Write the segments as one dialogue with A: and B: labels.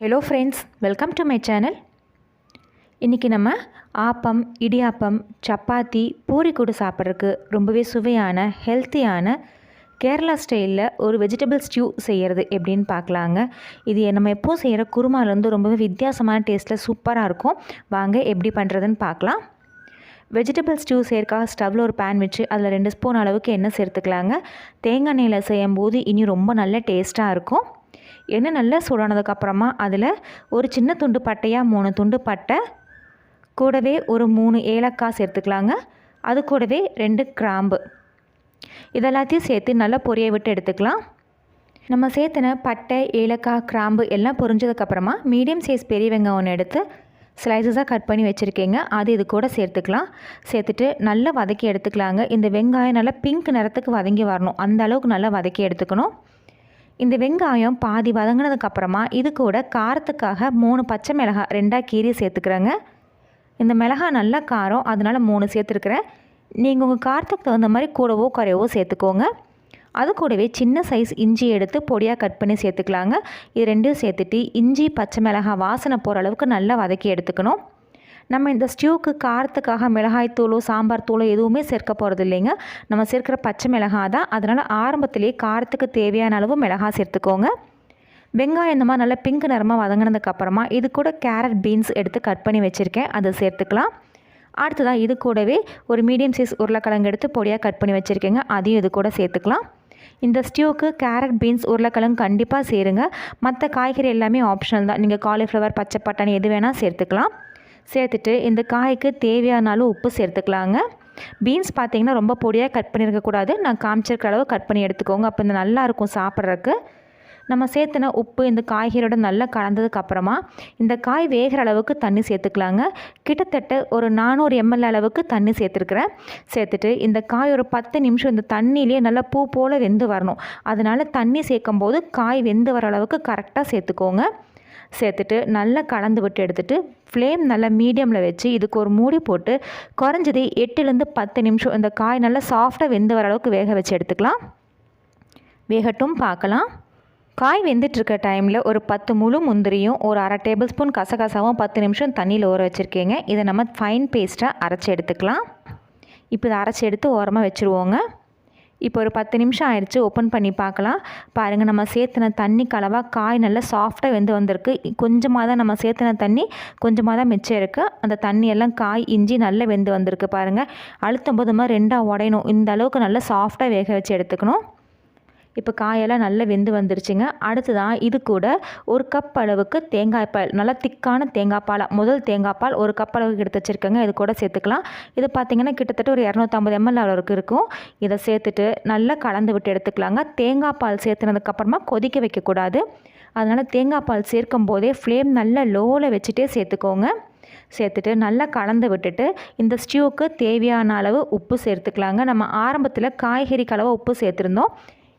A: Hello friends welcome to my channel இன்றைக்கி நம்ம ஆப்பம் இடியாப்பம் சப்பாத்தி பூரி கூட சாப்பிட்றதுக்கு ரொம்பவே சுவையான ஹெல்த்தியான கேரளா ஸ்டைலில் ஒரு வெஜிடபிள் ஸ்டியூ செய்கிறது எப்படின்னு பார்க்கலாங்க. இது நம்ம எப்போது செய்கிற குருமாலேருந்து ரொம்பவே வித்தியாசமான டேஸ்ட்டில் சூப்பராக இருக்கும். வாங்க எப்படி பண்ணுறதுன்னு பார்க்கலாம். வெஜிடபிள் ஸ்டூ சேர்க்காக ஸ்டவ்வில் ஒரு பேன் வச்சு அதில் ரெண்டு ஸ்பூன் அளவுக்கு எண்ணெய் சேர்த்துக்கலாங்க. தேங்காய் எண்ணெயில் செய்யும் போது இனி ரொம்ப நல்ல டேஸ்ட்டாக இருக்கும். எண்ணெய் நல்லா சூடானதுக்கப்புறமா அதில் ஒரு சின்ன துண்டு பட்டையாக மூணு துண்டு பட்டை கூடவே ஒரு மூணு ஏலக்காய் சேர்த்துக்கலாங்க. அது கூடவே ரெண்டு கிராம்பு. இதெல்லாத்தையும் சேர்த்து நல்லா பொரிய விட்டு எடுத்துக்கலாம். நம்ம சேர்த்துன பட்டை ஏலக்காய் கிராம்பு எல்லாம் பொரிஞ்சதுக்கப்புறமா மீடியம் சைஸ் பெரிய வெங்காயம் ஒன்று எடுத்து ஸ்லைசஸாக கட் பண்ணி வச்சுருக்கீங்க. அது இது கூட சேர்த்துக்கலாம். சேர்த்துட்டு நல்லா வதக்கி எடுத்துக்கலாங்க. இந்த வெங்காயம் நல்லா பிங்க் நிறத்துக்கு வதங்கி வரணும். அந்த அளவுக்கு நல்லா வதக்கி எடுத்துக்கணும். இந்த வெங்காயம் பாதி வதங்கினதுக்கப்புறமா இது கூட காரத்துக்காக மூணு பச்சை மிளகாய் ரெண்டாக கீரி சேர்த்துக்கிறேங்க. இந்த மிளகாய் நல்லா காரம் அதனால் மூணு சேர்த்துருக்குறேன். நீங்கள் உங்கள் காரத்துக்கு தகுந்த மாதிரி கூடவோ குறையவோ சேர்த்துக்கோங்க. அது கூடவே சின்ன சைஸ் இஞ்சி எடுத்து பொடியாக கட் பண்ணி சேர்த்துக்கலாங்க. இது ரெண்டும் சேர்த்துட்டு இஞ்சி பச்சை மிளகாய் வாசனை போகிற அளவுக்கு நல்லா வதக்கி எடுத்துக்கணும். நம்ம இந்த ஸ்டியூக்கு காரத்துக்காக மிளகாய் தூளோ சாம்பார் தூளோ எதுவுமே சேர்க்க போகிறது இல்லைங்க. நம்ம சேர்க்குற பச்சை மிளகாய் தான். அதனால் ஆரம்பத்திலேயே காரத்துக்கு தேவையான அளவு மிளகாய் சேர்த்துக்கோங்க. வெங்காயம் இந்த மாதிரி நல்லா பிங்க் நிறமாக வதங்கினதுக்கப்புறமா இது கூட கேரட் பீன்ஸ் எடுத்து கட் பண்ணி வச்சுருக்கேன். அதை சேர்த்துக்கலாம். அடுத்ததாக இது கூடவே ஒரு மீடியம் சைஸ் உருளைக்கிழங்கு எடுத்து பொடியாக கட் பண்ணி வச்சுருக்கேங்க. அதையும் இது கூட சேர்த்துக்கலாம். இந்த ஸ்டியூக்கு கேரட் பீன்ஸ் உருளைக்கிழங்கு கண்டிப்பாக சேருங்க. மற்ற காய்கறி எல்லாமே ஆப்ஷனல் தான். நீங்கள் காலிஃப்ளவர் பச்சை பட்டாணி எது வேணால் சேர்த்துக்கலாம். சேர்த்துட்டு இந்த காய்க்கு தேவையான அளவு உப்பு சேர்த்துக்கலாங்க. பீன்ஸ் பார்த்தீங்கன்னா ரொம்ப பொடியாக கட் பண்ணியிருக்கக்கூடாது. நான் காமிச்சிருக்க அளவு கட் பண்ணி எடுத்துக்கோங்க. அப்போ இந்த நல்லாயிருக்கும் சாப்பிட்றதுக்கு. நம்ம சேர்த்துன உப்பு இந்த காய்கறியோட நல்லா கலந்ததுக்கப்புறமா இந்த காய் வேகிற அளவுக்கு தண்ணி சேர்த்துக்கலாங்க. கிட்டத்தட்ட ஒரு நானூறு எம்எல் அளவுக்கு தண்ணி சேர்த்துருக்குறேன். சேர்த்துட்டு இந்த காய் ஒரு பத்து நிமிஷம் இந்த தண்ணியிலே நல்லா பூ போல் வெந்து வரணும். அதனால் தண்ணி சேர்க்கும் போது காய் வெந்து வர அளவுக்கு கரெக்டாக சேர்த்துக்கோங்க. சேர்த்துட்டு நல்லா கலந்து விட்டு எடுத்துகிட்டு ஃப்ளேம் நல்லா மீடியமில் வச்சு இதுக்கு ஒரு மூடி போட்டு குறைஞ்சது எட்டுலேருந்து பத்து நிமிஷம் இந்த காய் நல்லா சாஃப்டாக வெந்து வர அளவுக்கு வேக வச்சு எடுத்துக்கலாம். வேகட்டும் பார்க்கலாம். காய் வெந்துட்டுருக்க டைமில் ஒரு பத்து முழு முந்திரியும் ஒரு அரை டேபிள் ஸ்பூன் கசகசாவும் பத்து நிமிஷம் தண்ணியில் ஊற வச்சுருக்கேங்க. இதை நம்ம ஃபைன் பேஸ்ட்டாக அரைச்சி எடுத்துக்கலாம். இப்போ இதை அரைச்சி எடுத்து ஓரமாக வச்சுருவோங்க. இப்போ ஒரு பத்து நிமிஷம் ஆயிடுச்சு ஓப்பன் பண்ணி பார்க்கலாம். பாருங்கள் நம்ம சேர்த்துன தண்ணி கலவாக காய் நல்லா சாஃப்டாக வெந்து வந்திருக்கு. கொஞ்சமாக தான் நம்ம சேர்த்துன தண்ணி கொஞ்சமாக தான் மிச்சம் இருக்குது அந்த தண்ணியெல்லாம் காய் இஞ்சி நல்லா வெந்து வந்திருக்கு பாருங்கள் அழுத்தம் போது மாதிரி ரெண்டாக உடையணும். இந்த அளவுக்கு நல்லா சாஃப்டாக வேக வச்சு எடுத்துக்கணும். இப்போ காயெல்லாம் நல்லா வெந்து வந்துருச்சுங்க. அடுத்ததான் இது கூட ஒரு கப் அளவுக்கு தேங்காய் பால் நல்லா திக்கான தேங்காய் பாலாக முதல் தேங்காய் பால் ஒரு கப் அளவுக்கு எடுத்து வச்சுருக்கேங்க. இது கூட சேர்த்துக்கலாம். இது பார்த்திங்கன்னா கிட்டத்தட்ட ஒரு இரநூத்தம்பது எம்எல் அளவுக்கு இருக்கும். இதை சேர்த்துட்டு நல்லா கலந்து விட்டு எடுத்துக்கலாங்க. தேங்காய் பால் சேர்த்துனதுக்கப்புறமா கொதிக்க வைக்கக்கூடாது அதனால் தேங்காய் பால் சேர்க்கும் போதே ஃப்ளேம் நல்லா லோவில் வச்சுட்டே சேர்த்துக்கோங்க. சேர்த்துட்டு நல்லா கலந்து விட்டுட்டு இந்த ஸ்டியூவுக்கு தேவையான அளவு உப்பு சேர்த்துக்கலாங்க. நம்ம ஆரம்பத்தில் காய்கறி கலவை உப்பு சேர்த்துருந்தோம்.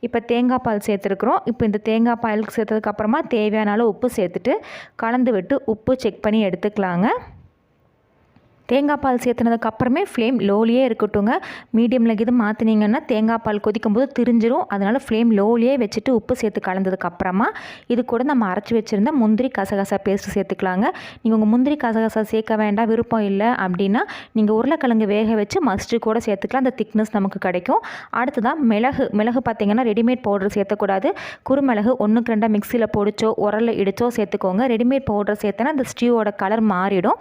A: இப்போ தேங்காய் பால் சேர்த்துருக்குறோம். இப்போ இந்த தேங்காய் பால் சேர்த்ததுக்கப்புறமா தேவையான அளவு உப்பு சேர்த்துட்டு கலந்து விட்டு உப்பு செக் பண்ணி எடுத்துக்கலாங்க. தேங்காய் பால் சேர்த்துனதுக்கப்புறமே ஃப்ளேம் லோலியே இருக்கட்டும்ங்க. மீடியமில் இது மாற்றினீங்கன்னா தேங்காய் பால் கொதிக்கும் போது திரிஞ்சிரும். அதனால் ஃப்ளேம் லோலியே வச்சுட்டு உப்பு சேர்த்து கலந்ததுக்கப்புறமா இது கூட நம்ம அரைச்சி வச்சுருந்த முந்திரி கசகசா பேஸ்ட்டு சேர்த்துக்கலாங்க. நீங்கள் உங்கள் முந்திரி கசகசா சேர்க்க வேண்டாம் விருப்பம் இல்லை அப்படின்னா நீங்கள் உருளைக்கிழங்கு வேக வச்சு மஸ்ட்டு கூட சேர்த்துக்கலாம். அந்த திக்னஸ் நமக்கு கிடைக்கும். அடுத்ததான் மிளகு மிளகு பார்த்திங்கன்னா ரெடிமேட் பவுடர் சேர்த்தக்கூடாது. குறுமிளகு ஒன்றுக்கு ரெண்டாக மிக்சியில் பொடிச்சோ உரலில் இடிச்சோ சேர்த்துக்கோங்க. ரெடிமேட் பவுடர் சேர்த்தனா அந்த ஸ்டியூவோட கலர் மாறிடும்.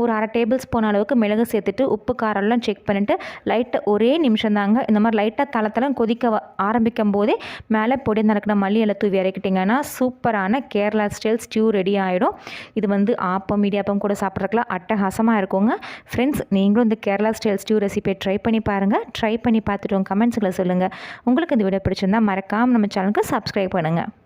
A: ஒரு அரை டேபிள் ஸ்பூன் அளவுக்கு மிளகு சேர்த்துட்டு உப்பு காரெல்லாம் செக் பண்ணிவிட்டு லைட்டாக ஒரே நிமிஷம் தாங்க. இந்த மாதிரி லைட்டாக தளத்தளம் கொதிக்க ஆரம்பிக்கும் போதே மேலே பொடி நடக்கிற மல்லியில் தூவி இறக்கிட்டிங்கன்னா சூப்பரான கேரளா ஸ்டைல் ஸ்டியூ ரெடி ஆகிடும் இது வந்து ஆப்பம் இடியாப்பம் கூட சாப்பிட்றதுக்குலாம் அட்டகாசமாக இருக்குங்க. ஃப்ரெண்ட்ஸ் நீங்களும் இந்த கேரளா ஸ்டைல் ஸ்டியூ ரெசிபியை ட்ரை பண்ணி பாருங்கள் ட்ரை பண்ணி பார்த்துட்டு உங்கள் கமெண்ட்ஸில் சொல்லுங்கள் உங்களுக்கு இந்த வீடியோ பிடிச்சிருந்தால் மறக்காமல் நம்ம சேனலுக்கு சப்ஸ்கிரைப் பண்ணுங்கள்